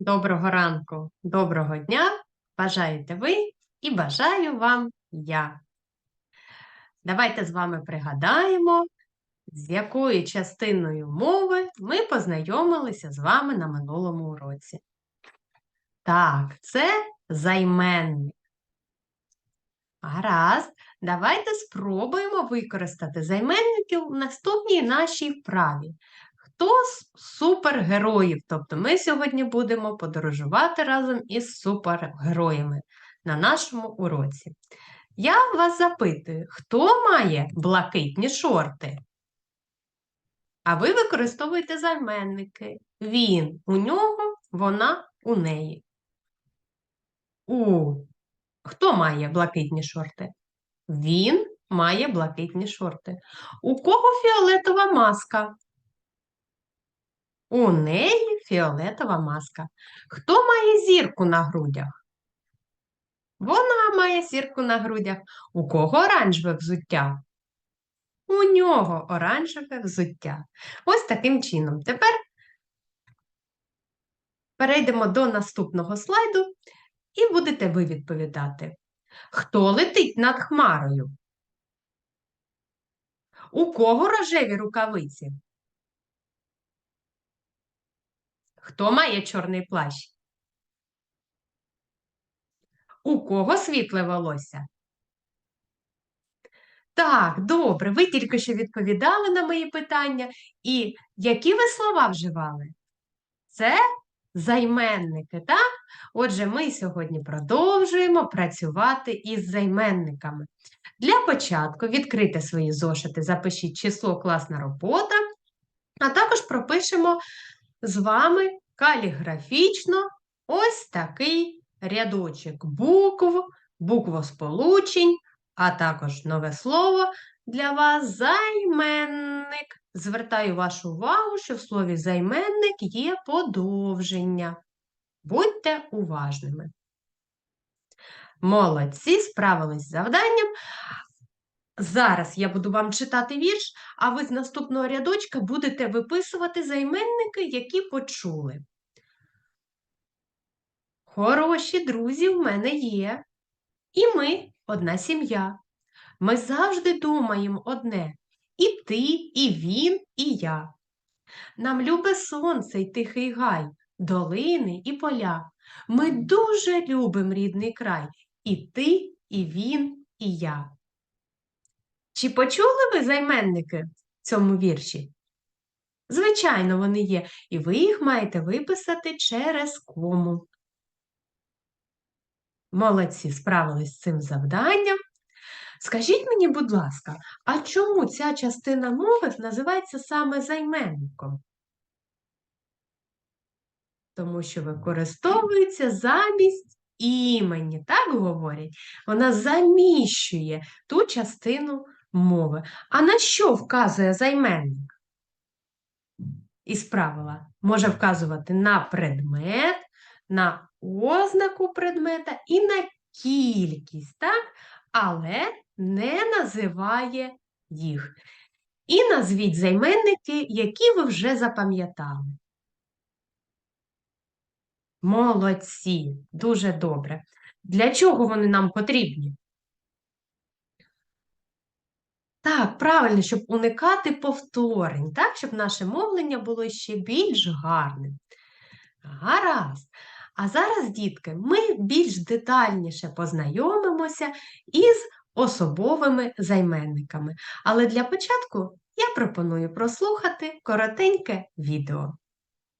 Доброго ранку, доброго дня. Бажаєте ви і бажаю вам я. Давайте з вами пригадаємо, з якою частиною мови ми познайомилися з вами на минулому уроці. Так, це займенник. Гаразд, давайте спробуємо використати займенники в наступній нашій вправі. Хто з супергероїв? Тобто ми сьогодні будемо подорожувати разом із супергероями на нашому уроці. Я вас запитую, хто має блакитні шорти? А ви використовуєте займенники. Він у нього, вона у неї. У Хто має блакитні шорти? Він має блакитні шорти. У кого фіолетова маска? У неї фіолетова маска. Хто має зірку на грудях? Вона має зірку на грудях. У кого оранжеве взуття? У нього оранжеве взуття. Ось таким чином. Тепер перейдемо до наступного слайду і будете ви відповідати. Хто летить над хмарою? У кого рожеві рукавиці? Хто має чорний плащ? У кого світле волосся? Так, добре, ви тільки що відповідали на мої питання. І які ви слова вживали? Це займенники, так? Отже, ми сьогодні продовжуємо працювати із займенниками. Для початку відкрийте свої зошити, запишіть число класна робота, а також пропишемо з вами каліграфічно ось такий рядочок букв, буквосполучень, а також нове слово для вас займенник. Звертаю вашу увагу, що в слові займенник є подовження. Будьте уважними. Молодці, справились з завданням. Зараз я буду вам читати вірш, а ви з наступного рядочка будете виписувати займенники, які почули. Хороші друзі в мене є. І ми одна сім'я. Ми завжди думаємо одне і ти, і він, і я. Нам любе сонце й тихий гай, долини і поля. Ми дуже любимо рідний край, і ти, і він, і я. Чи почули ви займенники в цьому вірші? Звичайно, вони є, і ви їх маєте виписати через кому. Молодці, справились з цим завданням. Скажіть мені, будь ласка, а чому ця частина мови називається саме займенником? Тому що використовується замість імені, так говорять? Вона заміщує ту частину мови. А на що вказує займенник? Із правила може вказувати на предмет, на ознаку предмета і на кількість, так? але не називає їх. І назвіть займенники, які ви вже запам'ятали. Молодці, дуже добре. Для чого вони нам потрібні? Так, правильно, щоб уникати повторень, так, щоб наше мовлення було ще більш гарним. Гаразд. А зараз, дітки, ми більш детальніше познайомимося із особовими займенниками. Але для початку я пропоную прослухати коротеньке відео.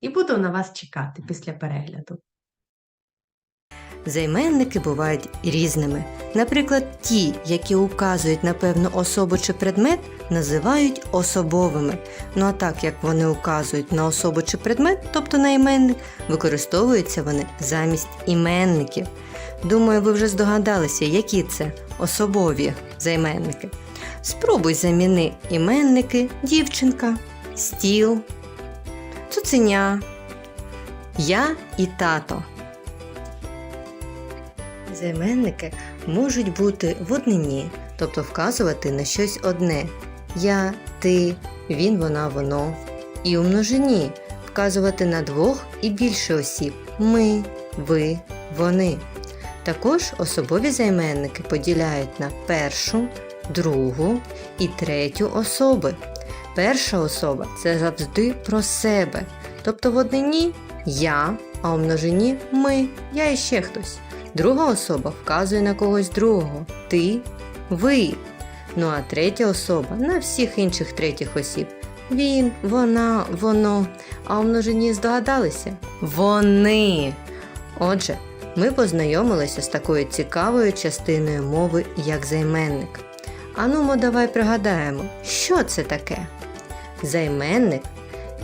І буду на вас чекати після перегляду. Займенники бувають різними. Наприклад, ті, які указують на певну особу чи предмет, називають особовими. Ну а так як вони указують на особу чи предмет, тобто на іменник, використовуються вони замість іменників. Думаю, ви вже здогадалися, які це особові займенники. Спробуй заміни іменники дівчинка, стіл, цуценя, я і тато. Займенники можуть бути в однині, тобто вказувати на щось одне я, ти, він, вона, воно. І у множині вказувати на двох і більше осіб ми, ви, вони. Також особові займенники поділяють на першу, другу і третю особи. Перша особа це завжди про себе. Тобто в однині я, а у множині ми, я і ще хтось. Друга особа вказує на когось другого ти, ви. Ну а третя особа на всіх інших третіх осіб. Він, вона, воно. А у множині здогадалися? Вони. Отже, ми познайомилися з такою цікавою частиною мови, як займенник. Анумо, давай пригадаємо, що це таке? Займенник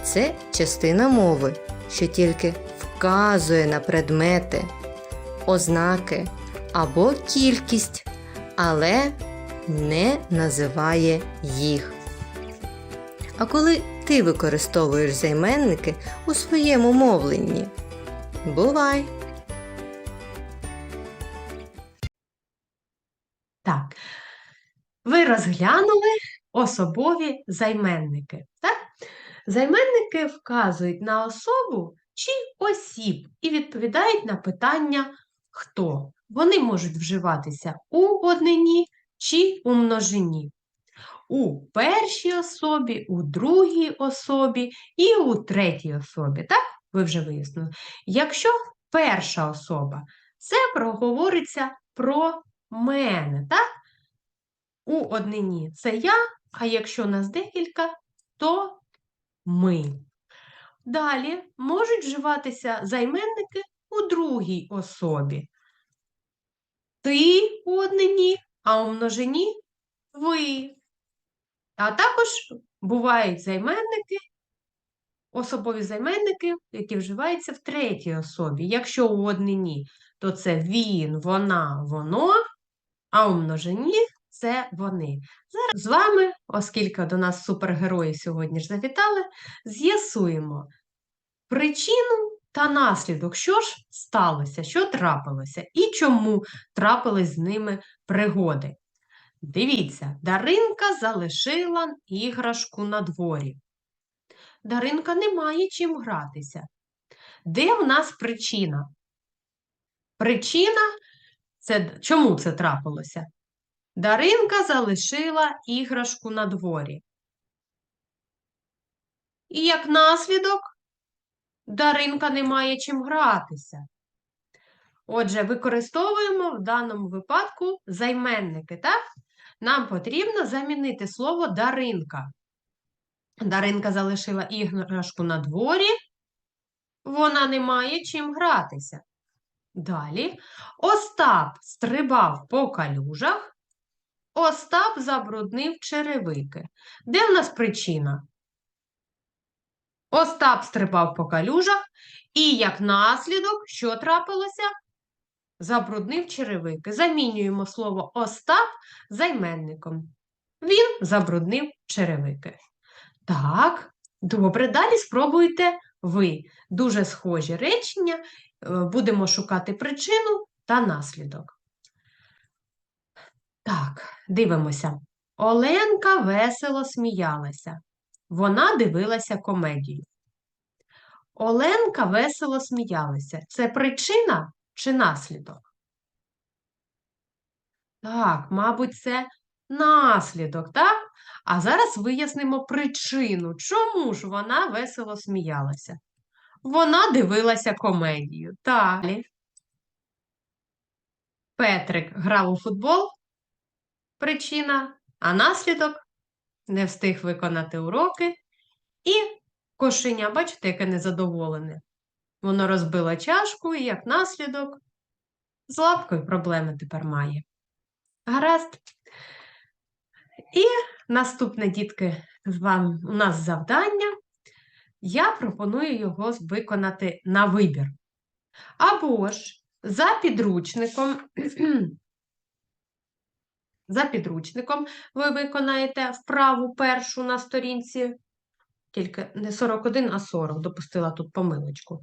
це частина мови, що тільки вказує на предмети, ознаки або кількість, але не називає їх. А коли ти використовуєш займенники у своєму мовленні? Бувай! Так. Ви розглянули особові займенники. Так? Займенники вказують на особу чи осіб і відповідають на питання хто. Вони можуть вживатися у однині чи у множині. У першій особі, у другій особі і у третій особі. Так? Ви вже вияснили. Якщо перша особа, це проговориться про мене, так? У однині це я, а якщо нас декілька, то ми. Далі можуть вживатися займенники у другій особі. Ти у однині, а у множині ви. А також бувають займенники, особові займенники, які вживаються в третій особі. Якщо у однині, то це він, вона, воно, а у множині це вони. Зараз з вами, оскільки до нас супергерої сьогодні ж завітали, з'ясуємо причину та наслідок, що ж сталося, що трапилося і чому трапились з ними пригоди. Дивіться, Даринка залишила іграшку на дворі. Даринка не має чим гратися. Де в нас причина? Причина це чому це трапилося? Даринка залишила іграшку на дворі. І як наслідок, Даринка не має чим гратися. Отже, використовуємо в даному випадку займенники, так? Нам потрібно замінити слово Даринка. Даринка залишила іграшку на дворі, вона не має чим гратися. Далі Остап стрибав по калюжах, Остап забруднив черевики. Де в нас причина? Остап стрибав по калюжах, і як наслідок, що трапилося? Забруднив черевики. Замінюємо слово Остап займенником. Він забруднив черевики. Так, добре, далі спробуйте ви. Дуже схожі речення. Е, Будемо шукати причину та наслідок. Так, дивимося. Оленка весело сміялася. Вона дивилася комедію. Оленка весело сміялася. Це причина чи наслідок? Так, мабуть, це наслідок, так? А зараз вияснимо причину, чому ж вона весело сміялася. Вона дивилася комедію. Далі. Петрик грав у футбол. Причина, а наслідок не встиг виконати уроки. І кошеня, бачите, яке незадоволене. Воно розбило чашку і, як наслідок, з лапкою проблеми тепер має. Гаразд. І наступне, дітки, з вами у нас завдання. Я пропоную його виконати на вибір. Або ж за підручником, за підручником ви виконаєте вправу першу на сторінці, тільки не 41, а 40, допустила тут помилочку.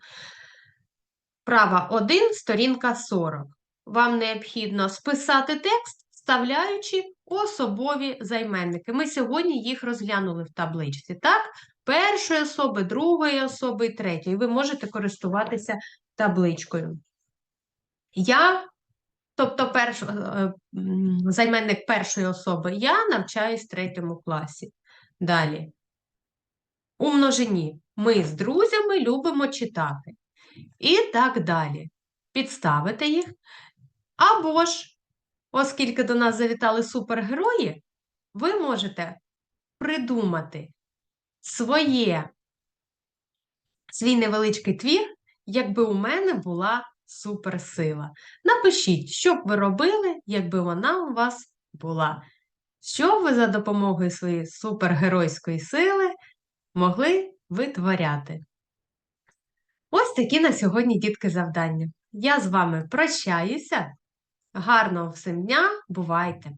Вправа 1, сторінка 40. Вам необхідно списати текст, вставляючи особові займенники. Ми сьогодні їх розглянули в табличці. Так, першої особи, другої особи і третьої. Ви можете користуватися табличкою. Я, тобто перш, е, займенник першої особи, я навчаюсь в третьому класі. Далі. У множині ми з друзями любимо читати. І так далі. Підставити їх. Або ж, оскільки до нас завітали супергерої, ви можете придумати своє, свій невеличкий твір, якби у мене була суперсила. Напишіть, що б ви робили, якби вона у вас була. Що ви за допомогою своєї супергеройської сили могли витворяти? Ось такі на сьогодні, дітки, завдання. Я з вами прощаюся. Гарного всім дня, бувайте!